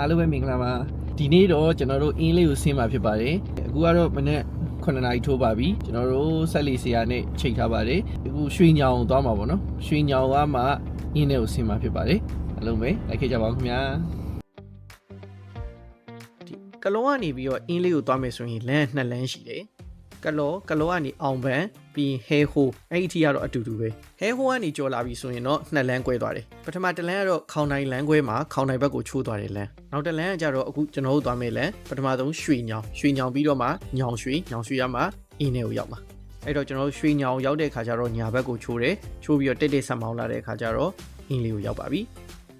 အားလုံးပဲမင်္ဂလာပါဒီနေ့တော့ကျွန်တော်တို့အင်းလေးကိုဆင်းမှာဖြစ်ပါတယ်အခုကတော့မနေ့9နာရီထိုးပါပြီကျွန်တော်တို့ဆက်လီဆရာနဲ့ချိန်ထားပါတယ်အခုရွှေညောင်သွားမှာပေါ့နော်ရွှေညောင်ကမှအင်းလေးကိုဆင်းမှာဖြစ်ပါတယ်အားလုံးပဲလိုက်ခဲ့ကြပါဦးခင်ဗျာဒီကလောကနေပြီးတော့အင်းလေးကိုသွားမယ်ဆိုရင်လမ်းနှစ်လမ်းရှိတယ်ကလောကလောကနေအောင်ပန် ပြီးဟဲဟိုအဲ့ဒီအထိကတော့အတူတူပဲဟဲဟိုကနေကြော်လာပြီဆိုရင်တော့နှစ်လမ်းကွဲသွားတယ်ပထမတစ်လမ်းကတော့ခေါင်တိုင်းလမ်းကွဲမှာခေါင်တိုင်းဘက်ကိုချိုးသွားတယ်လမ်းနောက်တစ်လမ်းကကြတော့အခုကျွန်တော်တို့သွားမယ်လမ်းပထမဆုံးရွှေညောင်ရွှေညောင်ပြီးတော့မှညောင်ရွှေညောင်ရွှေရမှအင်းထဲကိုရောက်မှာအဲ့တော့ကျွန်တော်တို့ရွှေညောင်ရောက်တဲ့ခါကျတော့ညာဘက်ကိုချိုးတယ်ချိုးပြီးတော့တိတ်တိတ်ဆက်မောင်းလာတဲ့ခါကျတော့အင်းလေးကိုရောက်ပါပြီ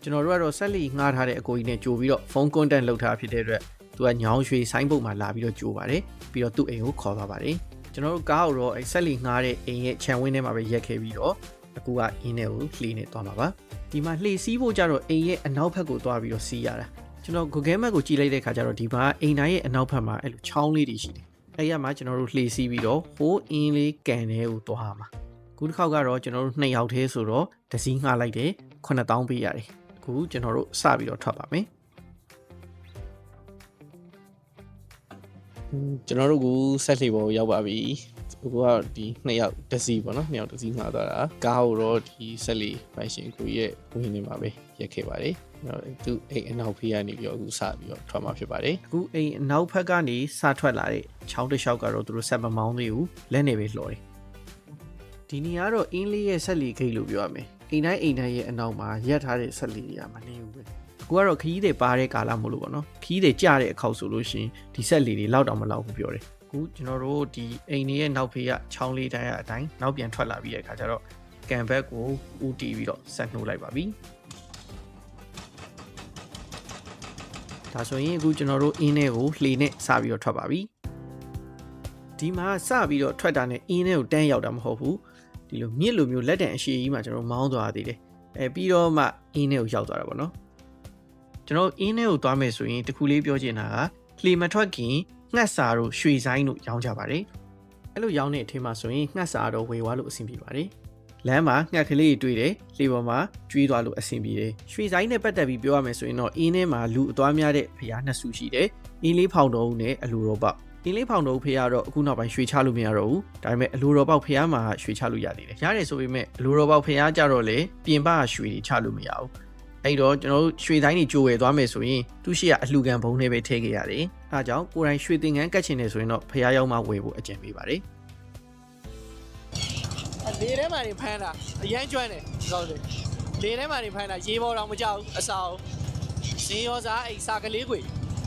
ကျွန်တော်တို့ကတော့ဆက်လီငှားထားတဲ့အကိုကြီးနဲ့ကြိုပြီးတော့ဖုန်းကွန်တန့်လုပ်ထားဖြစ်တဲ့အတွက်သူကညောင်ရွှေဆိုင်းပုတ်မှာလာပြီးတော့ကြိုပါတယ်ပြီးတော့သူ့အိမ်ကိုခေါ်သွားပါတယ် ကျွန်တော်တို့ကားကိုတော့အဲဆက်လီငှားတဲ့အိမ်ရဲ့ခြံဝင်းထဲမှာပဲရက်ခဲ့ပြီးတော့အခုကအင်းထဲကိုလှေနေသွားမှာပါဒီမှာလှေစီးဖို့ကြတော့အိမ်ရဲ့အနောက်ဘက်ကိုသွားပြီးတော့စီးရတာကျွန်တော် Google Map ကိုကြည့်လိုက်တဲ့ခါကျတော့ဒီမှာအိမ်တိုင်းရဲ့အနောက်ဘက်မှာအဲ့လိုချောင်းလေးတွေရှိတယ်အဲ့ရမှာကျွန်တော်တို့လှေစီးပြီးတော့ဟိုးအင်းလေးကန်ထဲကိုသွားမှာအခုတစ်ခေါက်ကတော့ကျွန်တော်တို့နှစ်ယောက်တည်းဆိုတော့တစည်းငှားလိုက်တယ်9000ပေးရတယ်အခုကျွန်တော်တို့စပြီးတော့ထွက်ပါမယ် ကျွန်တော်တို့ကဆက်လှေပေါ်ရောက်ပါပြီအခုကဒီနှစ်ယောက်တစီပေါ့နော်နှစ်ယောက်တစီငှားသွားတာကားကိုတော့ဒီဆက်လီဖိုင်ရှင်ကိုရဲ့ဝင်းနေမှာပဲရက်ခဲ့ပါတယ်အဲ့တော့သူအိမ်အနောက်ဖေးကနေပြီးတော့အခုစပြီးတော့ထွက်မှာဖြစ်ပါတယ်အခုအိမ်အနောက်ဘက်ကနေစထွက်လာတဲ့ချောင်းတစ်လျှောက်ကတော့သူတို့ဆက်မမောင်းသေးဘူးလက်နေပဲလှော်တယ်ဒီနေရာကတော့အင်းလေးရဲ့ဆက်လီဂိတ်လို့ပြောရမယ်အိမ်တိုင်းအိမ်တိုင်းရဲ့အနောက်မှာရက်ထားတဲ့ဆက်လီတွေကမနေဘူးပဲ အခုကတော့ခီးတွေပါတဲ့ကာလမို့လို့ပေါ့နော်ခီးတွေကြတဲ့အခောက်ဆိုလို့ရှိရင်ဒီဆက်လီတွေလောက်တောင်မလောက်ဘူးပြောတယ်အခုကျွန်တော်တို့ဒီအိမ်တွေရဲ့နောက်ဖေးကချောင်းလေးတိုင်းအတိုင်းနောက်ပြန်ထွက်လာပြီးတဲ့အခါကျတော့ကန်ဘက်ကိုဦးတီးပြီးတော့ဆက်နှိုးလိုက်ပါပြီဒါဆိုရင်အခုကျွန်တော်တို့အင်းထဲကိုလှေနဲ့စပြီးတော့ထွက်ပါပြီဒီမှာစပြီးတော့ထွက်တာနဲ့အင်းထဲကိုတန်းရောက်တာမဟုတ်ဘူးဒီလိုမြစ်လိုမျိုးလက်တံအရှိကြီးမှာကျွန်တော်မောင်းသွားသေးတယ်အဲပြီးတော့မှအင်းထဲကိုရောက်သွားတာပေါ့နော် ကျွန်တော်အင်းထဲကိုသွားမယ်ဆိုရင်တခုလေးပြောချင်တာကလှေမထွက်ခင်ငှက်စာတို့ရွှေဆိုင်တို့ရောင်းကြပါတယ်အဲ့လိုရောင်းတဲ့အထင်းမှာဆိုရင်ငှက်စာတော့ဝေသွားလို့အဆင်ပြေပါတယ်လမ်းမှာငှက်ကလေးတွေတွေ့တယ်လှေပေါ်မှာကျွေးသွားလို့အဆင်ပြေတယ်ရွှေဆိုင်နဲ့ပတ်သက်ပြီးပြောရမယ်ဆိုရင်တော့အင်းထဲမှာလူအသွားများတဲ့ဖျားနှစ်စုရှိတယ်အင်းလေးဖောင်တော်ဦးနဲ့အလူတော်ပေါက်အင်းလေးဖောင်တော်ဦးဖျားတော့အခုနောက်ပိုင်းရွှေချလို့မရတော့ဘူးဒါပေမဲ့အလူတော်ပေါက်ဖျားမှာရွှေချလို့ရသေးတယ်ရတယ်ဆိုပေမဲ့အလူတော်ပေါက်ဖျားကြတော့လေပြင်ပရွှေတွေချလို့မရဘူး အဲ့တော့ကျွန်တော်တို့ရွှေတိုင်းတွေကြိုဝယ်သွားမယ်ဆိုရင်သူရှိရအလှူခံဘုံနဲ့ပဲထည့်ခဲ့ရတယ်။အဲဒါကြောင့်ကိုယ်တိုင်ရွှေသင်္ကန်းကတ်ချင်တယ်ဆိုရင်တော့ဖះရောက်မှဝယ်ဖို့အကြံပေးပါတယ်။လေထဲမှာနေဖမ်းတာအရန်ကျွမ်းတယ်ဟုတ်တယ်။လေထဲမှာနေဖမ်းတာရေပေါ်တော့မကြောက်ဘူးအဆောင်။ဇင်းရောစားအဲ့စာကလေးခွေ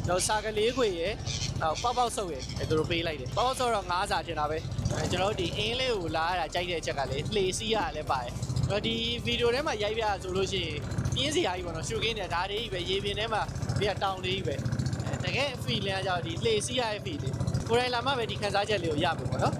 တော့စာကလေးခွေရယ်တော့ပေါက်ပေါက်ဆုပ်ရယ်အဲသူတို့ပေးလိုက်တယ်။ပေါက်ပေါက်ဆုပ်တော့9စာချင်တာပဲ။အဲကျွန်တော်တို့ဒီအင်းလေးကိုလာရတာကြိုက်တဲ့အချက်ကလေလှေစီးရလည်းပါတယ်။ တော့ဒီဗီဒီယိုထဲမှာရိုက်ပြဆိုလို့ရှိရင်ပြင်းစရာကြီးပေါ့နော်ရှုခင်းတယ်ဒါတွေကြီးပဲရေပြင်ထဲမှာဒီကတောင်လေးကြီးပဲအဲတကယ် feel လဲကြောင့်ဒီလှေစီးရတဲ့ feel လေးကိုယ်တိုင်လာမှပဲဒီခန်းစားချက်လေးကိုရမှာပေါ့နော်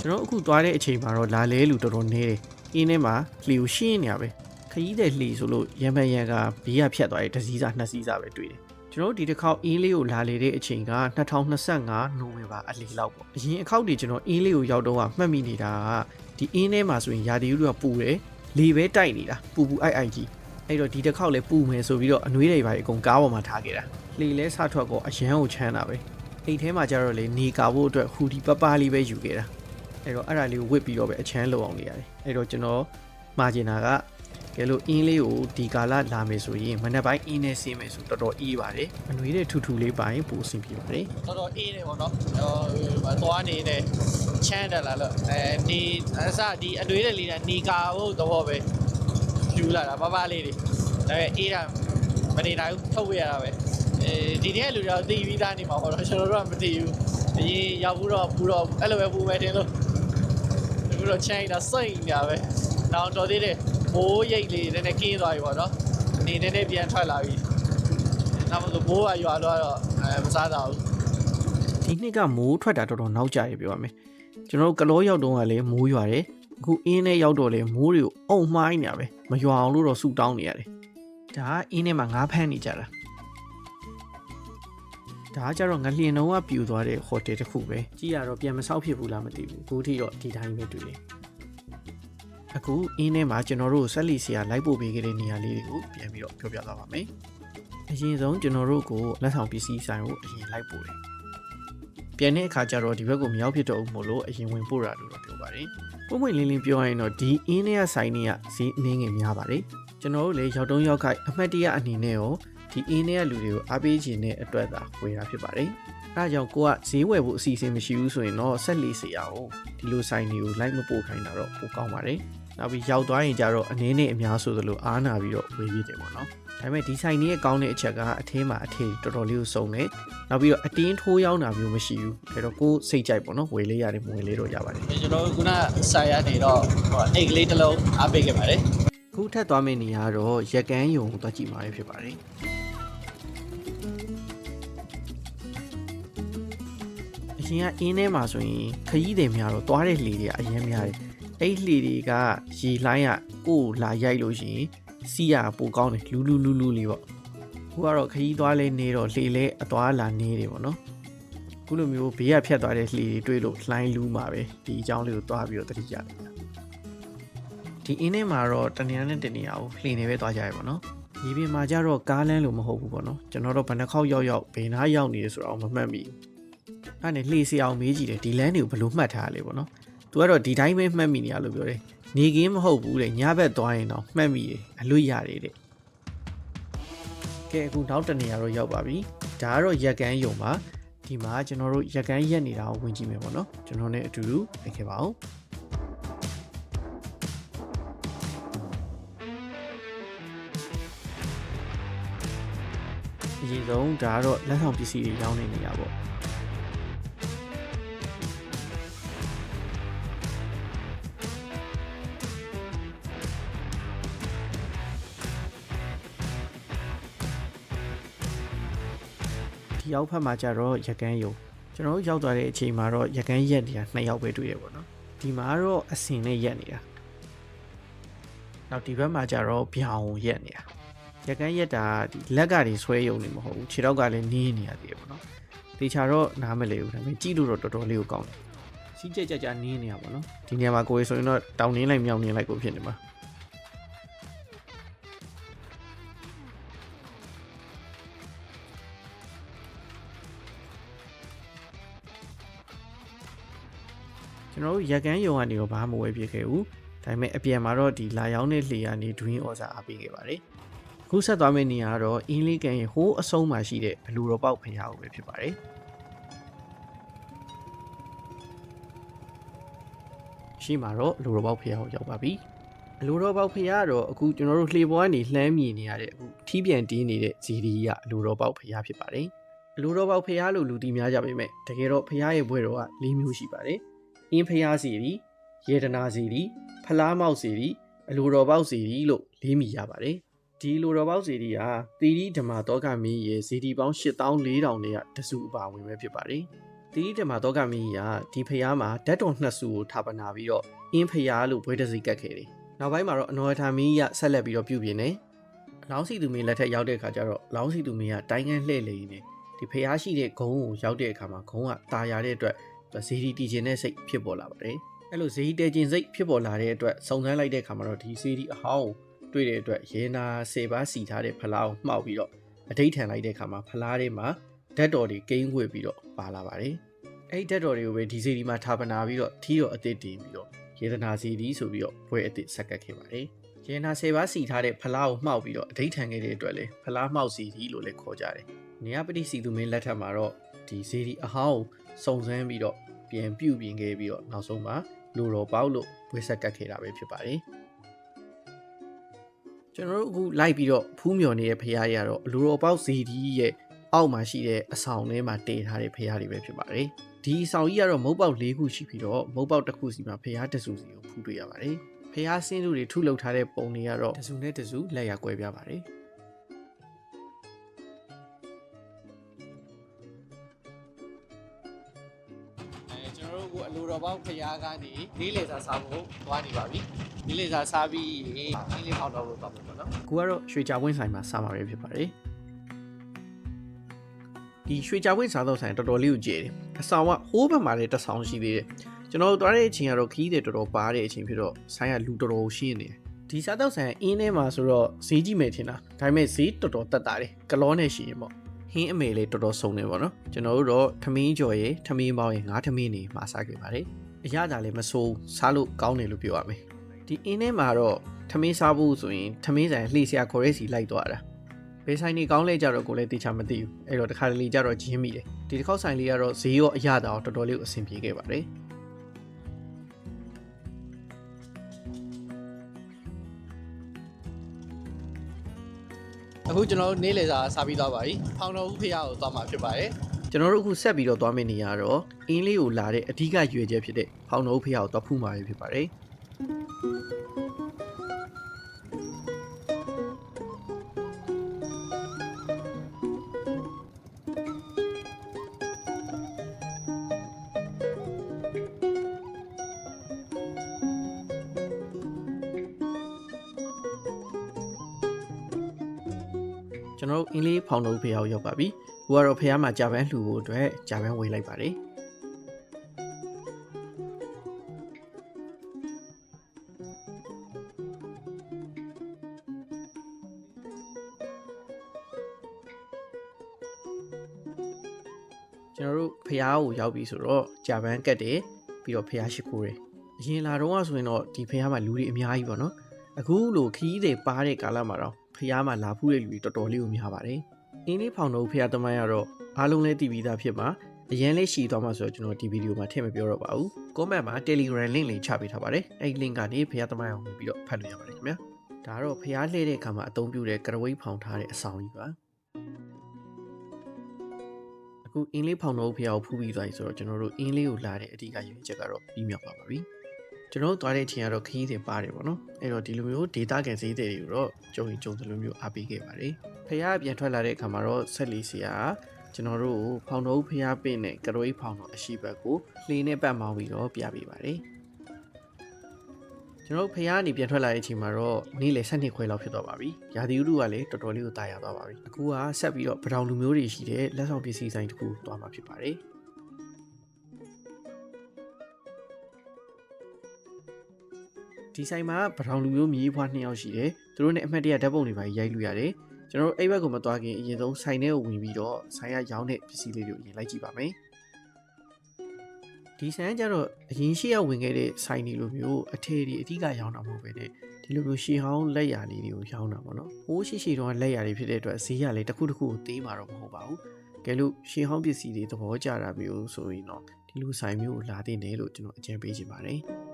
ကျွန်တော်အခုသွားတဲ့အချိန်မှာတော့လာလဲလူတော်တော်နေတယ်အင်းထဲမှာလှေကိုရှင်းနေရပဲခရီးတဲ့လှေဆိုလို့ရံပန်ရံကဘေးကဖြတ်သွားတဲ့တစ်စီးစားနှစ်စီးစားပဲတွေ့တယ်ကျွန်တော်ဒီတစ်ခေါက်အင်းလေးကိုလာလေတဲ့အချိန်က2025နိုဝင်ဘာအလီလောက်ပေါ့အရင်အခေါက်တွေကျွန်တော်အင်းလေးကိုရောက်တော့ကမှတ်မိနေတာက ဒီအင်းထဲမှာဆိုရင်ရာသီဥတုကပူတယ်လေပဲတိုက်နေတာပူပူအိုက်အိုက်ကြီးအဲ့တော့ဒီတစ်ခေါက်လဲပူမယ်ဆိုပြီးတော့အနှွေးတွေပါအကုန်ကားပေါ်မှာထားခဲ့တာလေလဲဆထွက်ကောအရန်ကိုချမ်းတာပဲအိတ်ထဲမှာကျတော့လေနေကာဖို့အတွက်ဟူဒီပပလေးပဲယူခဲ့တာအဲ့တော့အဲ့ဒါလေးကိုဝစ်ပြီးတော့ပဲအချမ်းလုံအောင်နေရတယ်အဲ့တော့ကျွန်တော်မှာကျင်တာက ကဲလို့အင်းလေးကိုဒီကာလလာမယ်ဆိုရင်မနေ့ပိုင်းအင်းနဲ့ဆင်းမယ်ဆိုတော်တော်အေးပါတယ်အနှွေးတဲ့ထူထူလေးပိုင်းပိုအဆင်ပြေပါတယ်တော်တော်အေးတယ်ပေါ့နော်ဟိုသွားနေတယ်ချမ်းတယ်လားလို့အဲဒီအစဒီအနှွေးတဲ့လေးကနေကာဖို့တော့ပဲယူလာတာပပလေးတွေဒါပေမဲ့အေးတာမနေနိုင်ဘူးထုတ်ဝရတာပဲအဲဒီတဲ့လူတွေကသိပြီးသားနေမှာပေါ့နော်ကျွန်တော်တို့ကမသိဘူးအရင်ရောက်ဘူးတော့ပူတော့အဲ့လိုပဲပူမယ်တင်လို့အခုတော့ချမ်းတာစိတ်နေတာပဲနောက်တော်သေးတယ် မိုးရိတ်လေးနည်းနည်းကင်းသွားပြီပေါ့နော်နေနည်းနည်းပြန်ထွက်လာပြီနောက်မှဆိုမိုးကရွာတော့အဲမစားတော့ဘူးဒီနှစ်ကမိုးထွက်တာတော်တော်နောက်ကျရပြောရမယ်ကျွန်တော်တို့ကလောရောက်တော့ကလည်းမိုးရွာတယ်အခုအင်းထဲရောက်တော့လေမိုးတွေကိုအုံမှိုင်းနေရပဲမရွာအောင်လို့တော့ဆူတောင်းနေရတယ်ဒါကအင်းထဲမှာငါးဖမ်းနေကြတာဒါကကြတော့ငလျင်တုံးကပြူသွားတဲ့ဟိုတယ်တစ်ခုပဲကြည့်ရတော့ပြန်မဆောက်ဖြစ်ဘူးလားမသိဘူးအခုထိတော့ဒီတိုင်းပဲတွေ့တယ် အခုအင်းထဲမှာကျွန်တော်တို့ဆက်လီဆရာလိုက်ပို့ပေးခဲ့တဲ့နေရာလေးတွေကိုပြန်ပြီးတော့ပြောပြသွားပါမယ်အရင်ဆုံးကျွန်တော်တို့ကိုလက်ဆောင်ပစ္စည်းဆိုင်ကိုအရင်လိုက်ပို့တယ်ပြန်တဲ့အခါကျတော့ဒီဘက်ကိုမရောက်ဖြစ်တော့ဘူးမို့လို့အရင်ဝင်ပို့တာလို့တော့ပြောပါတယ်ပုံမှန်လင်းလင်းပြောရရင်တော့ဒီအင်းတွေကဆိုင်တွေကဈေးအနည်းငယ်များပါတယ်ကျွန်တော်တို့လည်းရောက်တုံးရောက်ခိုက်အမှတ်တရအနေနဲ့ရော ဒီအင်းတွေကလူတွေကိုအားပေးခြင်းတဲ့အတွက်သာဝယ်တာဖြစ်ပါတယ်အဲဒါကြောင့်ကိုကဈေးဝယ်ဖို့အစီအစဉ်မရှိဘူးဆိုရင်တော့ဆက်လေးစီအောင်ဒီလိုဆိုင်တွေကိုလိုက်မပို့ခိုင်းတာတော့ပိုကောင်းပါတယ်နောက်ပြီးရောက်သွားရင်ကျတော့အနည်းနဲ့အများဆိုသလိုအားနာပြီးတော့ဝယ်ပြတယ်ပေါ့နော်ဒါပေမဲ့ဒီဆိုင်ကြီးရဲ့ကောင်းတဲ့အချက်ကအထဲမှာအထည်တော်တော်လေးကိုစုံတယ်နောက်ပြီးတော့အတင်းထိုးရောက်တာမျိုးမရှိဘူးဒါတော့ကိုယ်စိတ်ကြိုက်ပေါ့နော်ဝယ်လေးရတယ်မဝယ်လေးတော့ရပါတယ်ကျွန်တော်ခုနဆိုင်ရနေတော့ဟိုအိတ်ကလေးတစ်လုံးအားပေးခဲ့ပါတယ်ခုထပ်သွားမယ့်နေရာကတော့ရက်ကန်းယုံကိုသွားကြည့်မှာဖြစ်ပါတယ် ရင်ကအင်းထဲမှာဆိုရင်ခရီးတွေများတော့သွားတဲ့လှေတွေကအရင်များတယ်အဲ့လှေတွေကရေလိုင်းကကိုယ်လာရိုက်လို့ရှိရင်စီးရပိုကောင်းတယ်လူလူလူလူလေးပေါ့ခုကတော့ခရီးသွားလဲနေတော့လှေလဲအသွားလာနေတယ်ပေါ့နော်ခုလိုမျိုးဘေးကဖြတ်သွားတဲ့လှေတွေတွေ့လို့လှိုင်းလူးမှာပဲဒီအကြောင်းလေးကိုသွားပြီးတော့တတိရတယ်ဒီအင်းထဲမှာတော့တနေရာနဲ့တနေရာကိုလှေနေပဲသွားကြရပါတော့။ဒီပြင်မှာကျတော့ကားလမ်းလို့မဟုတ်ဘူးပေါ့နော်။ကျွန်တော်တို့ဘယ်နှခေါက်ရောက်ရောက်ဘယ်နားရောက်နေလဲဆိုတော့မမှတ်မိဘူး။ အဲ့နဲ့လှေစီအောင်မေးကြည့်တယ်ဒီလမ်းတွေကိုဘယ်လိုမှတ်ထားရလဲပေါ့နော်။ तू ကတော့ဒီတိုင်းပဲမှတ်မိနေရလို့ပြောတယ်။နေကင်းမဟုတ်ဘူးတဲ့ညဘက်သွားရင်တော့မှတ်မိတယ်အလွတ်ရတယ်တဲ့။ကဲအခုနောက်တနေရာတော့ရောက်ပါပြီ။ဒါကတော့ရက်ကန်းယုံပါ။ဒီမှာကျွန်တော်တို့ရက်ကန်းရက်နေတာကိုဝင်ကြည့်မယ်ပေါ့နော်။ကျွန်တော်နဲ့အတူတူလိုက်ခဲ့ပါဦး။အရင်ဆုံးဒါကတော့လက်ဆောင်ပစ္စည်းတွေရောင်းနေနေရပေါ့ ရောက်ဖက်မှာကျတော့ရကန်းယုံကျွန်တော်တို့ရောက်သွားတဲ့အချိန်မှာတော့ရကန်းရက်နေတာနှစ်ယောက်ပဲတွေ့တယ်ပေါ့နော်ဒီမှာကတော့အစင်နဲ့ရက်နေတာနောက်ဒီဘက်မှာကျတော့ပြောင်ရက်နေတာရက်ကန်းရက်တာဒီလက်ကတွေဆွဲယုံနေမဟုတ်ဘူးခြေထောက်ကလည်းနင်းနေရသေးတယ်ပေါ့နော်တေချာတော့နားမလဲဘူးဒါပေမဲ့ကြည့်လို့တော့တော်တော်လေးကိုကောင်းတယ်စီးကြက်ကြက်ကြနင်းနေရပါတော့ဒီနေရာမှာကိုယ်ဆိုရင်တော့တောင်းနင်းလိုက်မြောင်းနင်းလိုက်ကိုဖြစ်နေမှာ ကျွန်တော်တို့ရက်ကန်းယုံကနေတော့ဘာမှမဝယ်ပြခဲ့ဘူးဒါပေမဲ့အပြန်မှာတော့ဒီလာရောက်တဲ့လှေကနေ Dream Order အားပေးခဲ့ပါတယ်ခုဆက်သွားမယ့်နေရာကတော့အင်းလေးကန်ရဲ့ဟိုးအဆုံးမှာရှိတဲ့ဘလူတော်ပေါက်ဖရားကိုပဲဖြစ်ပါတယ်ရှိမှာတော့လူတော်ပေါက်ဖရားကိုရောက်ပါပြီအလူတော်ပေါက်ဖရားကတော့အခုကျွန်တော်တို့လှေပေါ်ကနေလှမ်းမြင်နေရတဲ့အခုထီးပြန်တင်းနေတဲ့ဇီဒီကအလူတော်ပေါက်ဖရားဖြစ်ပါတယ်အလူတော်ပေါက်ဖရားလို့လူတီများကြပါပဲတကယ်တော့ဖရားရဲ့ဘွဲတော်က၄မျိုးရှိပါတယ် အင်းဖရားစီရီရေဒနာစီရီဖလားမောက်စီရီအလူတော်ပေါက်စီရီလို့လေးမိရပါတယ်ဒီလူတော်ပေါက်စီရီဟာသီရိဓမ္မတောကမင်းရဲ့ဇီဒီပေါင်း8400နဲ့တစုအပါဝင်ပဲဖြစ်ပါတယ်သီရိဓမ္မတောကမင်းကြီးကဒီဖရားမှာဓာတ်တော်နှစ်စုကိုထာပနာပြီးတော့အင်းဖရားလို့ဘွဲတစီကတ်ခဲ့တယ်နောက်ပိုင်းမှာတော့အနော်ထာမင်းကြီးကဆက်လက်ပြီးတော့ပြုပြင်တယ်လောင်းစီသူမင်းလက်ထက်ရောက်တဲ့အခါကျတော့လောင်းစီသူမင်းကတိုင်းကန်းလှည့်လေနေဒီဖရားရှိတဲ့ဂုံးကိုရောက်တဲ့အခါမှာဂုံးကตาရတဲ့အတွက် ဇီဒီတီကျင်တဲ့စိတ်ဖြစ်ပေါ်လာပါတယ်အဲ့လိုဇီတဲကျင်စိတ်ဖြစ်ပေါ်လာတဲ့အတွက်စုံစမ်းလိုက်တဲ့အခါမှာတော့ဒီဇီဒီအဟောင်းတွေ့တဲ့အတွက်ရေနာစေပါစီထားတဲ့ဖလားကိုမှောက်ပြီးတော့အထိတ်ထန်လိုက်တဲ့အခါမှာဖလားထဲမှာဓာတ်တော်တွေကိန်းဝှေ့ပြီးတော့ပါလာပါတယ်အဲ့ဓာတ်တော်တွေကိုပဲဒီဇီဒီမှာထာပနာပြီးတော့ထီးတော်အသစ်တင်ပြီးတော့ရေဒနာစီဒီဆိုပြီးတော့ဘွဲအသစ်ဆက်ကတ်ခဲ့ပါတယ်ရေနာစေပါစီထားတဲ့ဖလားကိုမှောက်ပြီးတော့အထိတ်ထန်ခဲ့တဲ့အတွက်လေဖလားမှောက်စီဒီလို့လည်းခေါ်ကြတယ်နေရပတိစီသူမင်းလက်ထက်မှာတော့ဒီဇီဒီအဟောင်း စုံစမ်းပြီးတော့ပြန်ပြုတ်ပြင်ခဲ့ပြီးတော့နောက်ဆုံးမှာလူတော်ပေါက်လို့ဝေဆက်ကတ်ခဲ့တာပဲဖြစ်ပါတယ်ကျွန်တော်တို့အခုလိုက်ပြီးတော့ဖူးမြော်နေတဲ့ဖရားတွေကတော့လူတော်ပေါက်ဇီဒီရဲ့အောက်မှာရှိတဲ့အဆောင်ထဲမှာတည်ထားတဲ့ဖရားတွေပဲဖြစ်ပါတယ်ဒီအဆောင်ကြီးကတော့မုတ်ပေါက်၄ခုရှိပြီးတော့မုတ်ပေါက်တစ်ခုစီမှာဖရားတစုစီကိုဖူးတွေ့ရပါတယ်ဖရားဆင်းလူတွေထုလုပ်ထားတဲ့ပုံတွေကတော့တစုနဲ့တစုလက်ရကွဲပြားပါတယ် တော်တို့ကအလိုတော်ပေါက်ဖရားကနေလေးလေစာစားဖို့သွားနေပါပြီလေးလေစာစားပြီးလေးလေးပေါက်တော့လို့သွားမှာပေါ့နော်ကိုကတော့ရွှေကြဝင်းဆိုင်မှာစမှာပဲဖြစ်ပါတယ်ဒီရွှေကြဝင်းစားတော့ဆိုင်တော်တော်လေးကိုကြည်တယ်အဆောင်ကဟိုးဘက်မှာလည်းတစ်ဆောင်ရှိသေးတယ်ကျွန်တော်တို့သွားတဲ့အချိန်ကတော့ခီးတယ်တော်တော်ပါတဲ့အချိန်ဖြစ်တော့ဆိုင်ကလူတော်တော်ရှင်းနေတယ်ဒီစားတော့ဆိုင်အင်းထဲမှာဆိုတော့ဈေးကြီးမယ်ထင်တာဒါပေမဲ့ဈေးတော်တော်တက်တာတယ်ကလောနဲ့ရှိရင်ပေါ့ ဟင်းအမေလေးတော်တော်စုံနေပေါ့နော်ကျွန်တော်တို့တော့ထမင်းကြော်ရယ်ထမင်းပေါင်းရယ်ငါးထမင်းနေမှာစားခဲ့ပါတယ်အရသာလည်းမဆိုးစားလို့ကောင်းတယ်လို့ပြောရမယ်ဒီအင်းထဲမှာတော့ထမင်းစားဖို့ဆိုရင်ထမင်းဆိုင်လှေဆရာခေါ်ရဲစီလိုက်သွားတာဘယ်ဆိုင်နေကောင်းလဲကြတော့ကိုလည်းတေချာမသိဘူးအဲ့တော့တခါတလေကြတော့ဂျင်းမိတယ်ဒီတစ်ခေါက်ဆိုင်လေးကတော့ဈေးရောအရသာရောတော်တော်လေးကိုအဆင်ပြေခဲ့ပါတယ် အခုကျွန်တော်တို့နေ့လည်စာစားပြီးသွားပါပြီဖောင်တော်ဦးဖေရကိုသွားမှာဖြစ်ပါတယ်ကျွန်တော်တို့အခုဆက်ပြီးတော့သွားမယ့်နေရာကတော့အင်းလေးကိုလာတဲ့အဓိကရွေချက်ဖြစ်တဲ့ဖောင်တော်ဦးဖေအောင်သွားဖူးမှာပဲဖြစ်ပါတယ် တော်တို့အင်းလေးဖောင်တော်ဦးဖေအောင်ရောက်ပါပြီ။အခုကတော့ဖေရမှာဂျာပန်လှူဖို့အတွက်ဂျာပန်ဝေးလိုက်ပါတယ်။ကျွန်တော်တို့ဖះကိုရောက်ပြီဆိုတော့ဂျာပန်ကတ်တယ်ပြီးတော့ဖះရှိခိုးတယ်အရင်လာတော့ဆိုရင်တော့ဒီဖះမှာလူတွေအများကြီးပေါ့နော်အခုလိုခရီးတွေပါတဲ့ကာလမှာတော့ ဖះမှာလာဖူးတဲ့လူတွေတော်တော်လေးကိုများပါတယ်အင်းလေးဖောင်တော့ဖះသမိုင်းကတော့အားလုံးလည်းတည်ပြီးသားဖြစ်မှာအရင်လေးရှည်သွားမှာဆိုတော့ကျွန်တော်ဒီဗီဒီယိုမှာထည့်မပြောတော့ပါဘူး comment မှာ Telegram link လေးချပေးထားပါတယ်အဲ့ဒီ link ကနေဖះသမိုင်းအောင်ဝင်ပြီးတော့ဖတ်လို့ရပါတယ်ခင်ဗျာဒါကတော့ဖះလှည့်တဲ့အခါမှာအသုံးပြုတဲ့ကရဝိတ်ဖောင်ထားတဲ့အဆောင်ကြီးပါအခုအင်းလေးဖောင်တော့ဖျားကိုဖူးပြီးသွားပြီဆိုတော့ကျွန်တော်တို့အင်းလေးကိုလာတဲ့အဓိကရည်ရွယ်ချက်ကတော့ပြီးမြောက်ပါပါပြီ ကျွန်တော်တို့သွားတဲ့အချိန်ကတော့ခရီးတွေပါတယ်ပေါ့နော်အဲ့တော့ဒီလိုမျိုး data ကန်စည်းတွေကိုတော့ကြုံရင်ကြုံသလိုမျိုးအားပေးခဲ့ပါတယ်ဖျားပြန်ထွက်လာတဲ့အခါမှာတော့ဆက်လီစီယာကျွန်တော်တို့ဖောင်တော့ဖျားပင့်နဲ့ကရွေးဖောင်တော့အရှိဘက်ကိုလှေနဲ့ပတ်မောင်းပြီးတော့ပြပေးပါတယ်ကျွန်တော်တို့ဖះကနေပြန်ထွက်လာတဲ့အချိန်မှာတော့နေ့လယ်7နှစ်ခွဲလောက်ဖြစ်သွားပါပြီ။ရာသီဥတုကလည်းတော်တော်လေးကိုတာယာသွားပါပြီ။အခုကဆက်ပြီးတော့ပထောင်လူမျိုးတွေရှိတဲ့လက်ဆောင်ပစ္စည်းဆိုင်တစ်ခုသွားမှာဖြစ်ပါတယ်။ ဒီဆိုင်မှာပထောင်လူမျိုးမြေးဖွားနှစ်ယောက်ရှိတယ်။သူတို့နဲ့အမှတ်တရဓာတ်ပုံတွေပါရိုက်လို့ရတယ်။ကျွန်တော်တို့အဲ့ဘက်ကိုမသွားခင်အရင်ဆုံးဆိုင်ထဲကိုဝင်ပြီးတော့ဆိုင်ကရောင်းတဲ့ပစ္စည်းလေးတွေကိုအရင်လိုက်ကြည့်ပါမယ်။ဒီဆိုင်ကကြတော့အရင်ရှိရဝင်ခဲ့တဲ့ဆိုင်တွေလိုမျိုးအထည်တွေအထီးကရောင်းတာမဟုတ်ပဲねဒီလိုမျိုးရှီဟောင်းလက်ရာလေးတွေကိုရောင်းတာပေါ့နော်။ဟိုးရှိရှိတော့လက်ရာတွေဖြစ်တဲ့အတွက်ဈေးကလည်းတစ်ခုတစ်ခုကိုသေးမှာတော့မဟုတ်ပါဘူး။ကဲလို့ရှီဟောင်းပစ္စည်းတွေသဘောကျတာမျိုးဆိုရင်တော့ဒီလိုဆိုင်မျိုးကိုလာတင်တယ်လို့ကျွန်တော်အကြံပေးချင်ပါတယ်။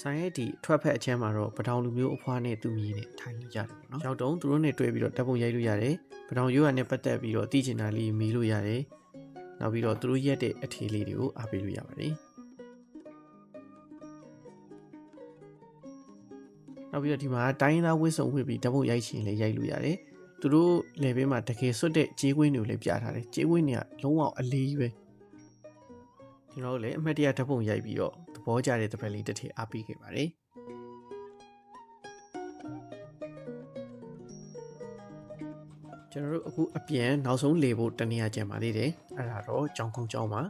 ဆိုင်ရဲ့ဒီအထွက်ဖက်အချမ်းမှာတော့ပထောင်လူမျိုးအဖွားနဲ့သူမြည်နဲ့ထိုင်နေကြတယ်ပေါ့နော်။ရောက်တော့သူတို့နဲ့တွေ့ပြီးတော့တပ်ပုံရိုက်လို့ရတယ်။ပထောင်ရိုးရနဲ့ပတ်သက်ပြီးတော့တည်ချင်တာလေးမေးလို့ရတယ်။နောက်ပြီးတော့သူတို့ရက်တဲ့အထည်လေးတွေကိုအားပေးလို့ရပါတယ်။နောက်ပြီးတော့ဒီမှာတိုင်းသားဝစ်စုံဝစ်ပြီးတပ်ပုံရိုက်ချင်လည်းရိုက်လို့ရတယ်။သူတို့ level မှာတကယ်စွတ်တဲ့ကြေးကွင်းတွေကိုလည်းပြထားတယ်။ကြေးကွင်းတွေကလုံးဝအလေးပဲ။ကျွန်တော်တို့လည်းအမှတ်တရဓာတ်ပုံရိုက်ပြီးတော့သ ဘောကျတဲ့တစ်ဖက်လေးတစ်ထည့်အားပေးခဲ့ပါတယ်ကျွန်တော်တို့အခုအပြန်နောက်ဆုံးလေဖို့တနေရာကြံပါသေးတယ်အဲ့ဒါတော့ကြောင်ကုန်းကြောင်းပါ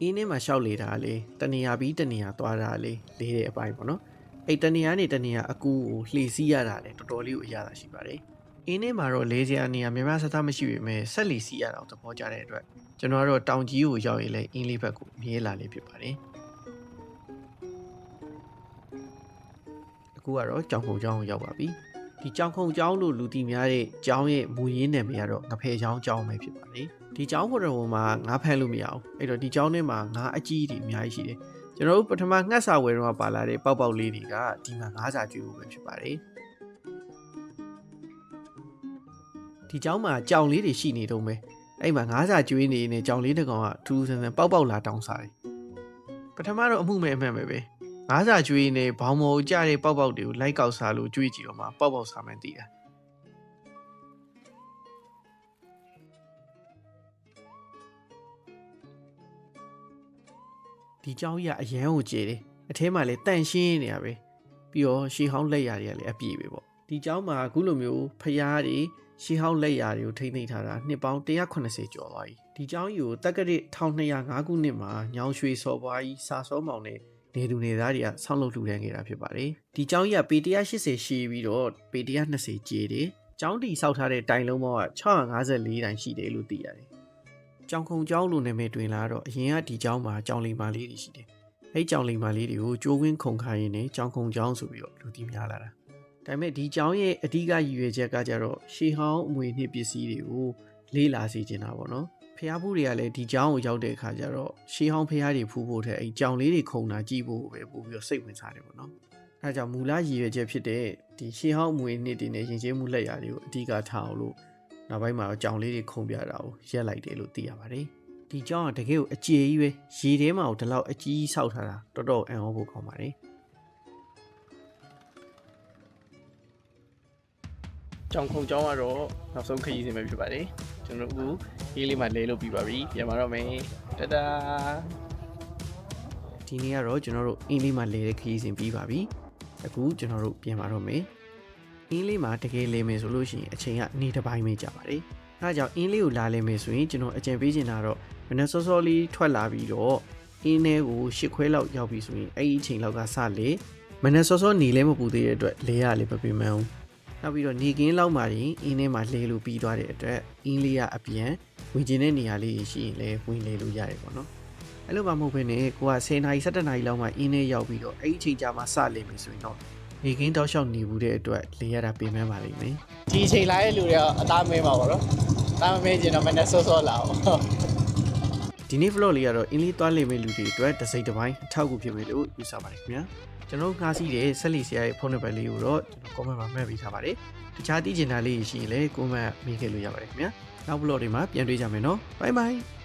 အင်းထဲမှာရှောက်လေတာလေတနေရာပြီးတနေရာသွားတာလေလေးတဲ့အပိုင်းပေါ့နော်အဲ့တနေရာနေတနေရာအကူကိုလှေစီးရတာလေတော်တော်လေးကိုအရသာရှိပါတယ် အင်းနဲ့မှာတော့လေးစရာနေရာမြန်မာစသားမရှိပေမဲ့ဆက်လီစီရအောင်သဘောကျတဲ့အတွက်ကျွန်တော်ကတော့တောင်ကြီးကိုရောက်ရင်လည်းအင်းလေးဘက်ကိုမြေးလာလေးဖြစ်ပါတယ်အခုကတော့ကြောင်ခုံကျောင်းကိုရောက်ပါပြီဒီကြောင်ခုံကျောင်းလို့လူတီများတဲ့ကျောင်းရဲ့မူရင်းနာမည်ကတော့ငဖယ်ကျောင်းကျောင်းပဲဖြစ်ပါတယ်ဒီကျောင်းဟိုတော်မှာငါဖမ်းလို့မရအောင်အဲ့တော့ဒီကျောင်းထဲမှာငါအကြီးတွေအများကြီးရှိတယ်ကျွန်တော်တို့ပထမငှက်စာဝယ်တော့ပါလာတဲ့ပေါက်ပေါက်လေးတွေကဒီမှာငါးစာကျွေးဖို့ပဲဖြစ်ပါတယ် ဒီเจ้าမှာကြောင်လေးတွေရှိနေတော့မယ်အဲ့မှာငါးစာကျွေးနေနေကြောင်လေးတစ်ကောင်ကထူးထူးဆန်းဆန်းပေါက်ပေါက်လာတောင်းစားတယ်ပထမတော့အမှုမဲ့အမှန်ပဲပဲငါးစာကျွေးနေဘောင်မောကြတဲ့ပေါက်ပေါက်တွေကိုလိုက်ကောက်စားလို့ကျွေးကြည့်တော့မှပေါက်ပေါက်စားမှန်းသိတာ ဒီเจ้าကြီးကအရန်ကိုကြည်တယ်အထဲမှာလည်းတန့်ရှင်းနေရပဲပြီးတော့ရှီဟောင်းလက်ရာတွေကလည်းအပြည့်ပဲပေါ့ဒီเจ้าမှာအခုလိုမျိုးဖျားတွေ ရှီဟောင်းလက်ရာတွေကိုထိမ့်သိမ့်ထားတာနှစ်ပေါင်း180ကျော်သွားပြီဒီเจ้าကြီးကိုတက္ကရာ1205ခုနှစ်မှာညောင်ရွှေစော်ပွားကြီးစာစောမောင်နဲ့နေသူနေသားတွေကဆောင်းလုပ်ထူထမ်းခဲ့တာဖြစ်ပါတယ်ဒီเจ้าကြီးကပေ180ရှိပြီးတော့ပေ120ကျည်တယ်ကျောင်းတီဆောက်ထားတဲ့တိုင်လုံးပေါင်းက654တိုင်ရှိတယ်လို့သိရတယ် ကြောင်ခုံကျောင်းလိုနာမည်တွင်လာတော့အရင်ကဒီကျောင်းမှာကြောင်လိမ်မာလေးတွေရှိတယ်။အဲ့ကြောင်လိမ်မာလေးတွေကိုကျိုးဝင်းခုံခိုင်းရင်းနဲ့ကြောင်ခုံကျောင်းဆိုပြီးတော့လူသိများလာတာ။ ဒါပေမဲ့ဒီကျောင်းရဲ့အဓိကရည်ရွယ်ချက်ကကြတော့ရှေးဟောင်းအမွေနှစ်ပစ္စည်းတွေကိုလေးလာစေချင်တာပေါ့နော်။ဖျားဖူးတွေကလည်းဒီကျောင်းကိုရောက်တဲ့အခါကျတော့ရှေးဟောင်းဖျားတွေဖူးဖို့တဲ့အဲ့ကြောင်လေးတွေခုံတာကြည့်ဖို့ပဲပို့ပြီးတော့စိတ်ဝင်စားတယ်ပေါ့နော်။အဲဒါကြောင့်မူလရည်ရွယ်ချက်ဖြစ်တဲ့ဒီရှေးဟောင်းအမွေနှစ်တွေနဲ့ယဉ်ကျေးမှုလက်ရာတွေကိုအဓိကထားအောင်လို့နောက်ပိုင်းမှာတော့ကြောင်လေးတွေခုံပြတာကိုရက်လိုက်တယ်လို့သိရပါတယ်။ဒီကျောင်းကတကယ်ကိုအကျေကြီးပဲရေထဲမှာကိုဒီလောက်အကြီးဆောက်ထားတာတော်တော်အံ့ဩဖို့ကောင်းပါတယ် ကြောင်ခုံကြောင်ကတော့နောက်ဆုံးခရီးစဉ်ပဲဖြစ်ပါတယ်ကျွန်တော်အခုရေးလေးမှလဲလို့ပြီးပါပြီပြန်လာတော့မယ်တတာဒီနေ့ကတော့ကျွန်တော်တို့အင်းလေးမှလဲတဲ့ခရီးစဉ်ပြီးပါပြီအခုကျွန်တော်တို့ပြန်လာတော့မယ်အင်းလေးမှာတကယ်လဲမယ်ဆိုလို့ရှိရင်အချိန်ကနေတစ်ပိုင်းပဲကြာပါတယ်အဲဒါကြောင့်အင်းလေးကိုလာလဲမယ်ဆိုရင်ကျွန်တော်အကြံပေးချင်တာတော့မနေ့စောစောလေးထွက်လာပြီးတော့အင်းထဲကိုရှစ်ခွဲလောက်ရောက်ပြီဆိုရင်အဲ့ဒီအချိန်လောက်ကစလေမနေ့စောစောနေလဲမပူသေးတဲ့အတွက်လဲရလေမပြေမအောင် နောက်ပြီးတော့နေကင်းလောက်မှရင်အင်းထဲမှာလဲလို့ပြီးသွားတဲ့အတွက်အင်းလေးကအပြန်ဝင်ကျင်တဲ့နေရာလေးရှိရင်လည်းဝင်လေလို့ရတယ်ပေါ့နော်အဲ့လိုမှမဟုတ်ဘဲနဲ့ကိုက10နာရီ17နာရီလောက်မှအင်းထဲရောက်ပြီးတော့အဲ့ဒီအချိန်ကြာမှစလဲပြီဆိုရင်တော့နေကင်းတောက်လျှောက်နေဘူးတဲ့အတွက်လဲရတာပြင်မန်းပါလိမ့်မယ်ဒီအချိန်လာတဲ့လူတွေကအသားမဲမှာပေါ့နော်အသားမမဲကျင်တော့မနဲ့စောစောလာအောင်ဒီနေ့ vlog လေးကတော့အင်းလေးသွားလိမ့်မယ့်လူတွေအတွက်တစ်စိတ်တစ်ပိုင်းအထောက်အကူဖြစ်မယ်လို့ယူဆပါတယ်ခင်ဗျာ ကျွန်တော်ငှားစီးတဲ့ဆက်လီဆရာရဲ့ဖုန်းနံပါတ်လေးကိုတော့ကျွန်တော် comment မှာမှတ်ပေးထားပါတယ်တခြားသိချင်တာလေးရှိရင်လည်း comment မေးခဲ့လို့ရပါတယ်ခင်ဗျာနောက် vlog တွေမှာပြန်တွေ့ကြမယ်နော် bye bye